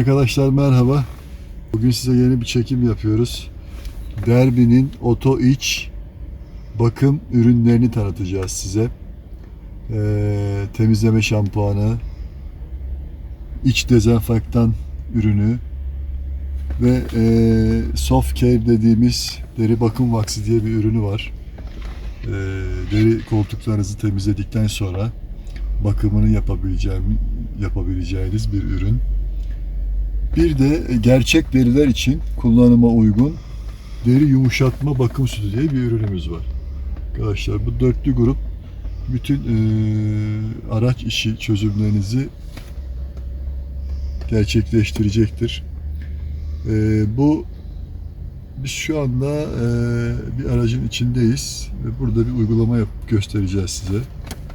Arkadaşlar merhaba. Bugün size yeni bir çekim yapıyoruz. Derbi'nin oto iç bakım ürünlerini tanıtacağız size. Ee, temizleme şampuanı, iç dezenfektan ürünü ve e, soft care dediğimiz deri bakım vaksı diye bir ürünü var. Ee, deri koltuklarınızı temizledikten sonra bakımını yapabileceğim, yapabileceğiniz bir ürün. Bir de gerçek deriler için kullanıma uygun deri yumuşatma bakım sütü diye bir ürünümüz var. Arkadaşlar bu dörtlü grup bütün e, araç işi çözümlerinizi gerçekleştirecektir. E, bu biz şu anda e, bir aracın içindeyiz ve burada bir uygulama yapıp göstereceğiz size.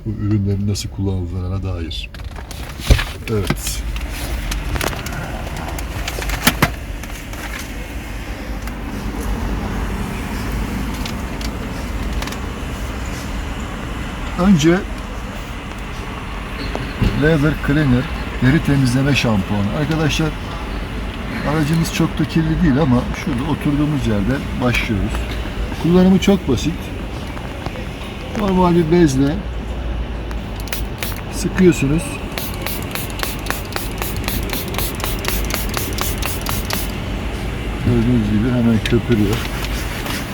Bu ürünlerin nasıl kullanıldığına dair. Evet. Önce Leather Cleaner deri temizleme şampuanı. Arkadaşlar aracımız çok da kirli değil ama şurada oturduğumuz yerde başlıyoruz. Kullanımı çok basit. Normal bir bezle sıkıyorsunuz. Gördüğünüz gibi hemen köpürüyor.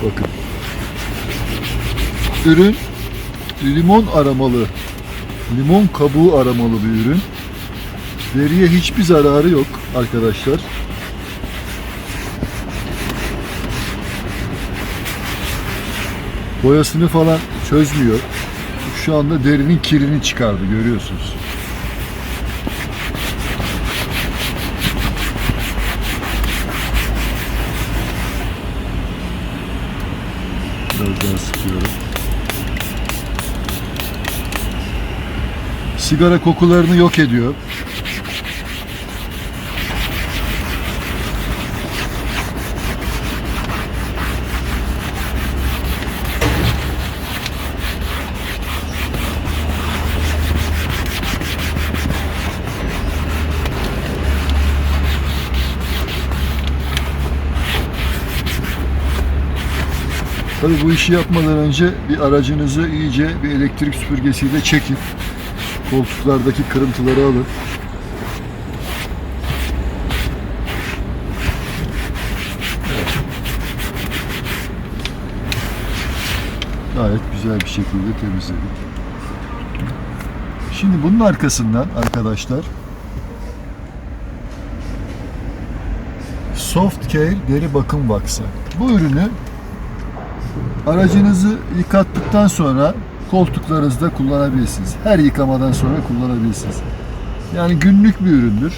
Bakın. Ürün limon aramalı, limon kabuğu aramalı bir ürün. Deriye hiçbir zararı yok arkadaşlar. Boyasını falan çözmüyor. Şu anda derinin kirini çıkardı görüyorsunuz. Biraz daha sıkıyorum. Sigara kokularını yok ediyor. Tabii bu işi yapmadan önce bir aracınızı iyice bir elektrik süpürgesiyle çekin koltuklardaki kırıntıları alın. Gayet güzel bir şekilde temizledik. Şimdi bunun arkasından arkadaşlar Soft Care deri bakım vaksı. Bu ürünü aracınızı yıkattıktan sonra koltuklarınızda kullanabilirsiniz. Her yıkamadan sonra kullanabilirsiniz. Yani günlük bir üründür.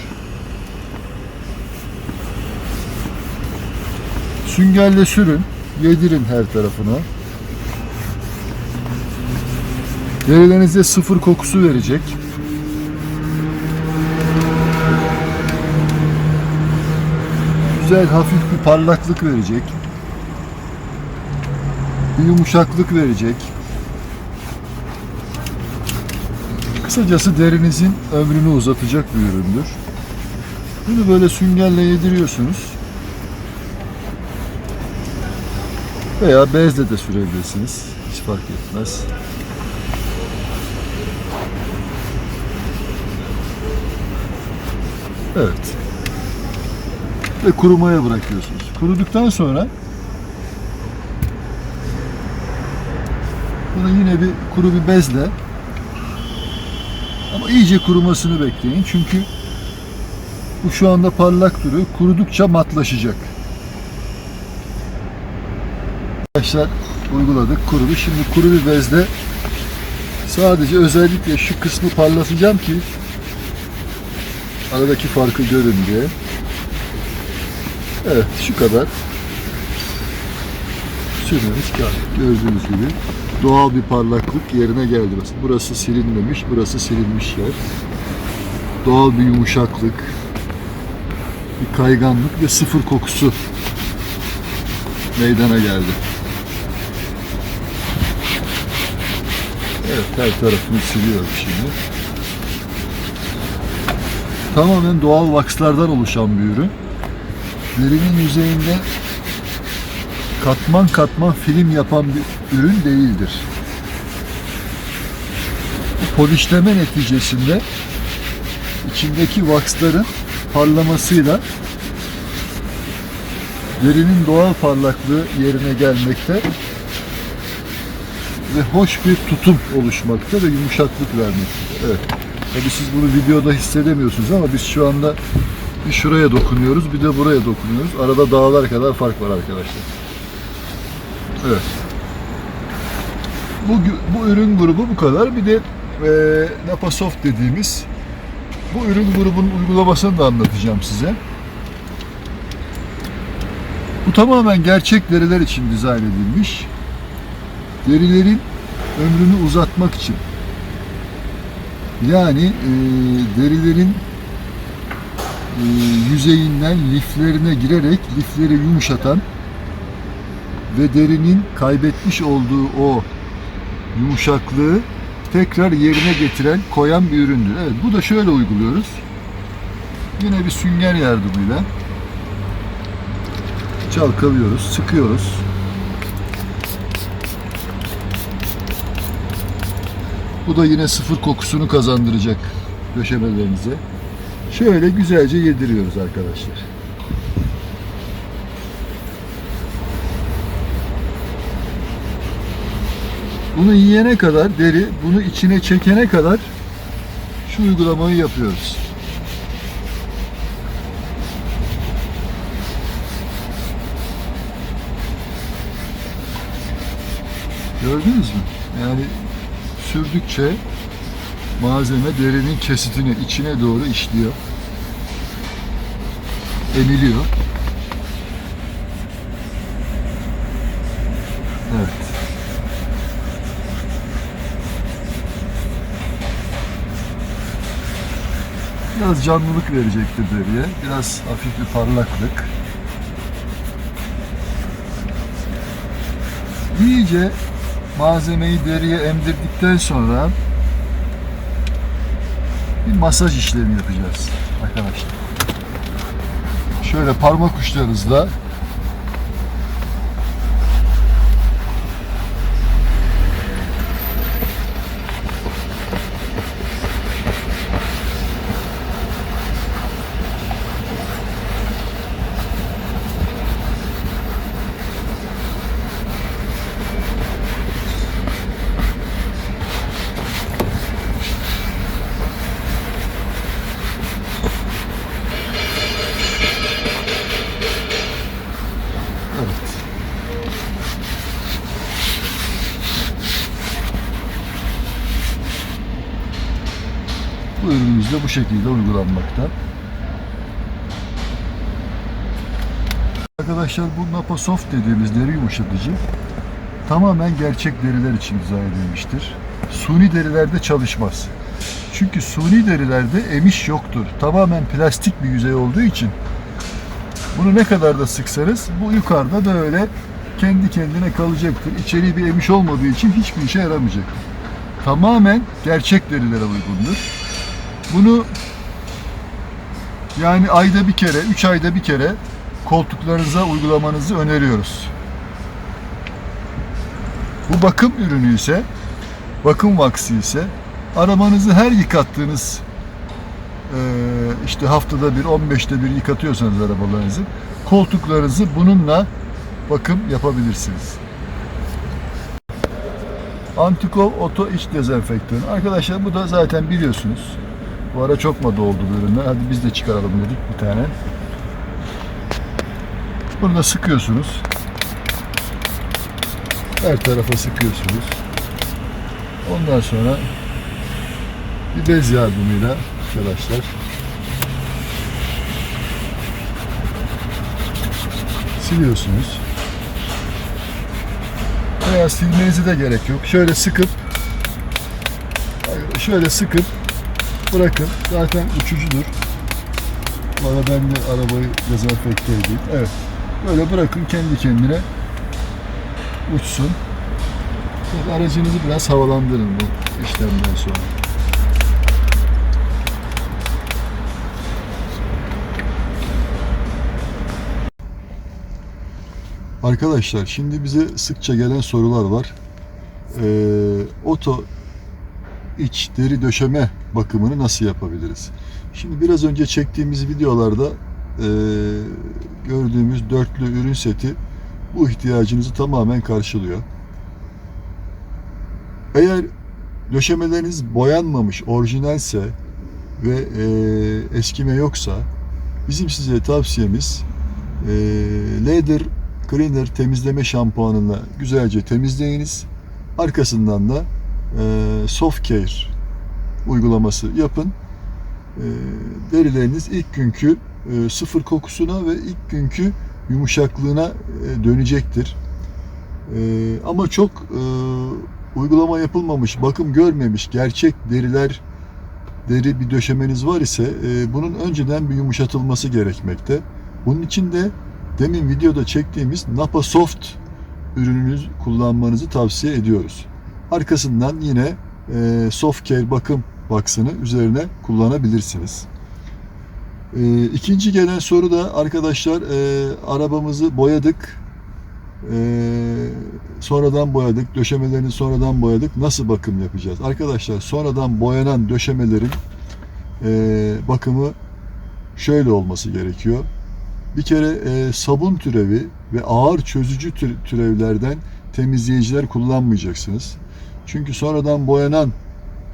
Süngerle sürün, yedirin her tarafına. Derilerinize sıfır kokusu verecek. Güzel hafif bir parlaklık verecek. Bir yumuşaklık verecek. Kısacası derinizin ömrünü uzatacak bir üründür. Bunu böyle süngerle yediriyorsunuz. Veya bezle de sürebilirsiniz. Hiç fark etmez. Evet. Ve kurumaya bırakıyorsunuz. Kuruduktan sonra bunu yine bir kuru bir bezle ama iyice kurumasını bekleyin çünkü bu şu anda parlak duruyor. Kurudukça matlaşacak. Arkadaşlar uyguladık. Kurudu. Şimdi kuru bir bezle sadece özellikle şu kısmı parlatacağım ki aradaki farkı görün diye. Evet şu kadar. Sürmemiz kâr. Gördüğünüz gibi doğal bir parlaklık yerine geldi. Mesela burası silinmemiş, burası silinmiş yer. Doğal bir yumuşaklık, bir kayganlık ve sıfır kokusu meydana geldi. Evet, her tarafını siliyorum şimdi. tamamen doğal vakslardan oluşan bir ürün. Derinin yüzeyinde katman katman film yapan bir ürün değildir. Polişleme neticesinde içindeki vaksların parlamasıyla derinin doğal parlaklığı yerine gelmekte ve hoş bir tutum oluşmakta ve yumuşaklık vermekte. Evet. Tabii siz bunu videoda hissedemiyorsunuz ama biz şu anda bir şuraya dokunuyoruz, bir de buraya dokunuyoruz. Arada dağlar kadar fark var arkadaşlar. Bu, bu ürün grubu bu kadar. Bir de e, Napa Soft dediğimiz bu ürün grubunun uygulamasını da anlatacağım size. Bu tamamen gerçek deriler için dizayn edilmiş. Derilerin ömrünü uzatmak için. Yani e, derilerin e, yüzeyinden liflerine girerek lifleri yumuşatan ve derinin kaybetmiş olduğu o yumuşaklığı tekrar yerine getiren, koyan bir üründür. Evet, bu da şöyle uyguluyoruz. Yine bir sünger yardımıyla çalkalıyoruz, sıkıyoruz. Bu da yine sıfır kokusunu kazandıracak döşemelerinize. Şöyle güzelce yediriyoruz arkadaşlar. Bunu yiyene kadar deri, bunu içine çekene kadar şu uygulamayı yapıyoruz. Gördünüz mü? Yani sürdükçe malzeme derinin kesitini içine doğru işliyor. Emiliyor. Biraz canlılık verecektir deriye. Biraz hafif bir parlaklık. İyice malzemeyi deriye emdirdikten sonra bir masaj işlemi yapacağız arkadaşlar. Şöyle parmak uçlarınızla Bu ürünümüz de bu şekilde uygulanmakta. Arkadaşlar bu Napa Soft dediğimiz deri yumuşatıcı tamamen gerçek deriler için dizayn edilmiştir. Suni derilerde çalışmaz. Çünkü suni derilerde emiş yoktur. Tamamen plastik bir yüzey olduğu için bunu ne kadar da sıksanız bu yukarıda böyle kendi kendine kalacaktır. İçeriği bir emiş olmadığı için hiçbir işe yaramayacaktır. Tamamen gerçek derilere uygundur. Bunu yani ayda bir kere, üç ayda bir kere koltuklarınıza uygulamanızı öneriyoruz. Bu bakım ürünü ise, bakım vaksı ise arabanızı her yıkattığınız işte haftada bir, 15'te bir yıkatıyorsanız arabalarınızı, koltuklarınızı bununla bakım yapabilirsiniz. Antikov Oto İç Dezenfektanı. Arkadaşlar bu da zaten biliyorsunuz. Bu ara çok moda oldu bu ürünler. Hadi biz de çıkaralım dedik bir tane. Bunu da sıkıyorsunuz. Her tarafa sıkıyorsunuz. Ondan sonra bir bez yardımıyla arkadaşlar siliyorsunuz. Veya silmenize de gerek yok. Şöyle sıkıp şöyle sıkıp bırakın. Zaten uçucudur. Valla ben de arabayı dezenfekte edeyim. Evet. Böyle bırakın kendi kendine uçsun. Tabii aracınızı biraz havalandırın bu işlemden sonra. Arkadaşlar şimdi bize sıkça gelen sorular var. Ee, oto iç deri döşeme bakımını nasıl yapabiliriz? Şimdi biraz önce çektiğimiz videolarda e, gördüğümüz dörtlü ürün seti bu ihtiyacınızı tamamen karşılıyor. Eğer döşemeleriniz boyanmamış, orijinalse ve e, eskime yoksa bizim size tavsiyemiz e, Leather Cleaner temizleme şampuanıyla güzelce temizleyiniz. Arkasından da e, Soft Care uygulaması yapın. Derileriniz ilk günkü e, sıfır kokusuna ve ilk günkü yumuşaklığına e, dönecektir. E, ama çok e, uygulama yapılmamış, bakım görmemiş gerçek deriler deri bir döşemeniz var ise bunun önceden bir yumuşatılması gerekmekte. Bunun için de demin videoda çektiğimiz Napa Soft ürününüz kullanmanızı tavsiye ediyoruz. Arkasından yine e, Soft Care bakım baksını üzerine kullanabilirsiniz. E, ikinci gelen soru da arkadaşlar e, arabamızı boyadık. E, sonradan boyadık. Döşemelerini sonradan boyadık. Nasıl bakım yapacağız? Arkadaşlar sonradan boyanan döşemelerin e, bakımı şöyle olması gerekiyor. Bir kere e, sabun türevi ve ağır çözücü tür- türevlerden temizleyiciler kullanmayacaksınız. Çünkü sonradan boyanan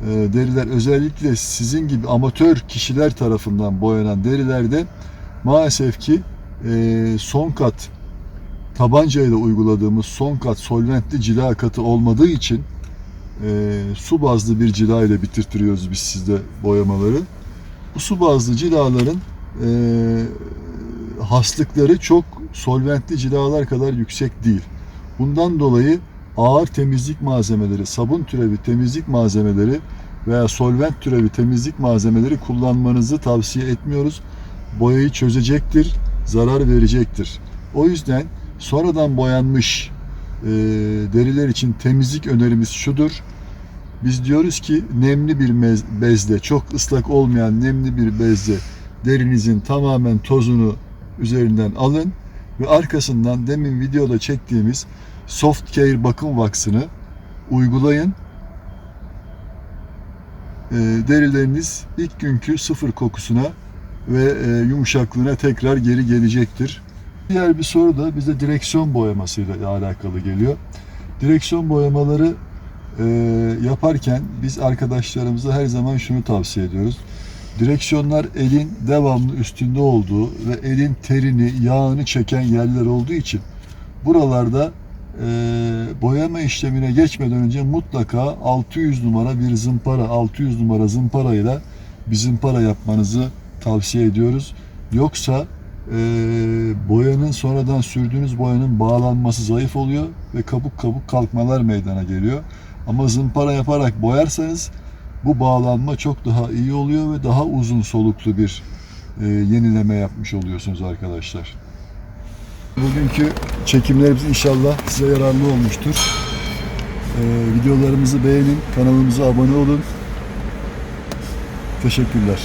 e, deriler özellikle sizin gibi amatör kişiler tarafından boyanan derilerde maalesef ki e, son kat tabancayla uyguladığımız son kat solventli cila katı olmadığı için e, su bazlı bir cila ile bitirtiyoruz biz sizde boyamaları. Bu su bazlı cilaların e, haslıkları çok solventli cilalar kadar yüksek değil. Bundan dolayı ağır temizlik malzemeleri, sabun türevi temizlik malzemeleri veya solvent türevi temizlik malzemeleri kullanmanızı tavsiye etmiyoruz. Boyayı çözecektir, zarar verecektir. O yüzden sonradan boyanmış e, deriler için temizlik önerimiz şudur. Biz diyoruz ki nemli bir bezle, çok ıslak olmayan nemli bir bezle derinizin tamamen tozunu üzerinden alın ve arkasından demin videoda çektiğimiz Soft Care bakım vaksını uygulayın. E, derileriniz ilk günkü sıfır kokusuna ve e, yumuşaklığına tekrar geri gelecektir. Diğer bir soru da bize direksiyon boyamasıyla alakalı geliyor. Direksiyon boyamaları e, yaparken biz arkadaşlarımıza her zaman şunu tavsiye ediyoruz. Direksiyonlar elin devamlı üstünde olduğu ve elin terini, yağını çeken yerler olduğu için buralarda e, boyama işlemine geçmeden önce mutlaka 600 numara bir zımpara, 600 numara zımparayla bir zımpara yapmanızı tavsiye ediyoruz. Yoksa e, boyanın sonradan sürdüğünüz boyanın bağlanması zayıf oluyor ve kabuk kabuk kalkmalar meydana geliyor. Ama zımpara yaparak boyarsanız bu bağlanma çok daha iyi oluyor ve daha uzun soluklu bir e, yenileme yapmış oluyorsunuz arkadaşlar. Bugünkü çekimlerimiz inşallah size yararlı olmuştur. E, videolarımızı beğenin, kanalımıza abone olun. Teşekkürler.